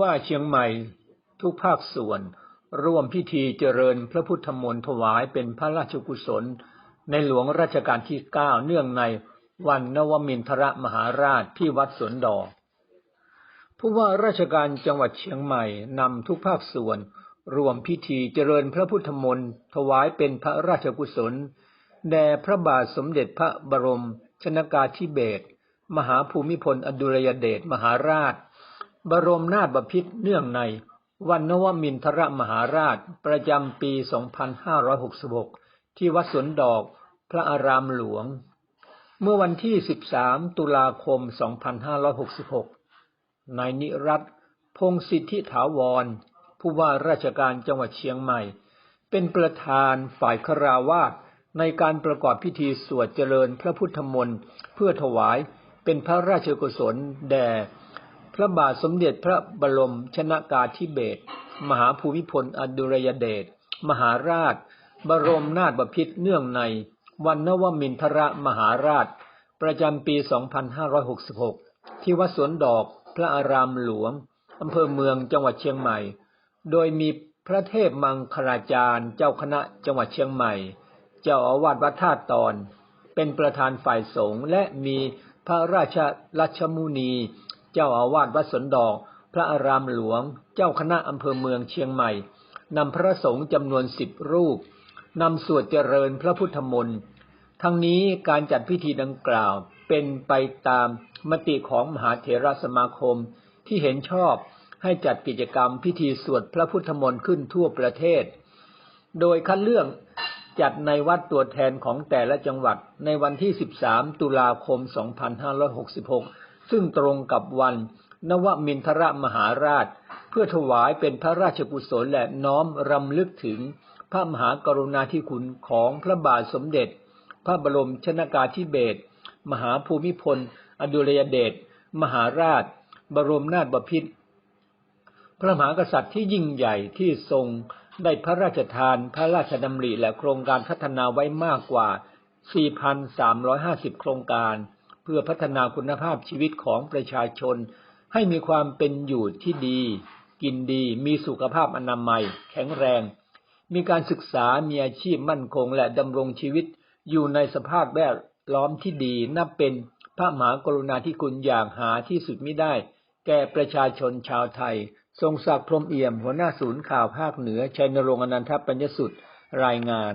ว่าเชียงใหม่ทุกภาคส่วน ร่วมพิธีเจริญพระพุทธมนต์ถวายเป็นพระราชกุศล ในหลวงรัชกาลที่ 9 เนื่องในวันนวมินทรมหาราชที่วัดสวนดอกผู้ว่าราชการจังหวัดเชียงใหม่นำทุกภาคส่วน รวมพิธีเจริญพระพุทธมนต์ถวายเป็นพระราชกุศลแด่พระบาทสมเด็จพระบรมชนากาธิเบศรมหาภูมิพลอดุลยเดชมหาราช บรมนาถบพิตรเนื่องใน วันนวมินทรมหาราช ประจำปี 2566 ที่วัดสวนดอก พระอารามหลวง เมื่อวันที่ 13 ตุลาคม 2566 นายนิรัตพงศิทธิถาวร ผู้ว่าราชการจังหวัดเชียงใหม่ เป็นประธานฝ่ายคราวาสในการประกอบพิธีสวดเจริญพระพุทธมนต์เพื่อถวายเป็นพระราชกุศลแด่ พระบาทสมเด็จพระบรมชนากาธิเบศรมหาภูมิพลอดุลยเดชมหาราช บรมนาถบพิตรเนื่องใน วันนวมินทรมหาราช ประจำปี 2566 ที่วัดสวนดอกพระอารามหลวงอำเภอเมืองจังหวัดเชียงใหม่ โดยมีพระเทพมังคลาจารย์ เจ้าคณะจังหวัดเชียงใหม่ เจ้าอาวาสวัดท่าตอน เป็นประธานฝ่ายสงฆ์และมีพระราชรัชมุนี เจ้าอาวาสวัดสนดอกพระอารามหลวง เจ้าคณะอำเภอเมืองเชียงใหม่นำพระสงฆ์จำนวนสิบรูปนำสวดเจริญพระพุทธมนต์ทั้งนี้การจัดพิธีดังกล่าวเป็นไปตามมติของมหาเถรสมาคมที่เห็นชอบให้จัดกิจกรรมพิธีสวดพระพุทธมนต์ขึ้นทั่วประเทศ โดยคัดเลือกจัดในวัดตัวแทนของแต่ละจังหวัดในวันที่ 13 ตุลาคม 2566 ซึ่งตรงกับวันนวมินทรมหาราช เพื่อถวายเป็นพระราชกุศลและน้อมรำลึกถึงพระมหากรุณาธิคุณของพระบาทสมเด็จ พระบรมชนากาธิเบศรมหาภูมิพล อดุลยเดชมหาราช บรมนาถบพิตรพระมหากษัตริย์ที่ยิ่งใหญ่ที่ทรงได้พระราชทานพระราชดำริและโครงการพัฒนาไว้มากกว่า 4,350 โครงการ เพื่อพัฒนาคุณภาพชีวิตของประชาชน ให้มีความเป็นอยู่ที่ดี กินดี มีสุขภาพอนามัย แข็งแรง มีการศึกษา มีอาชีพมั่นคงและดำรงชีวิตอยู่ในสภาพแวดล้อมที่ดี นับเป็นพระมหากรุณาธิคุณอย่างหาที่สุดไม่ได้ แก่ประชาชนชาวไทย ทรงศักดิ์พรมเอี่ยมหัวหน้าศูนย์ข่าวภาคเหนือชัยนรงค์อนันทปัญญสุดรายงาน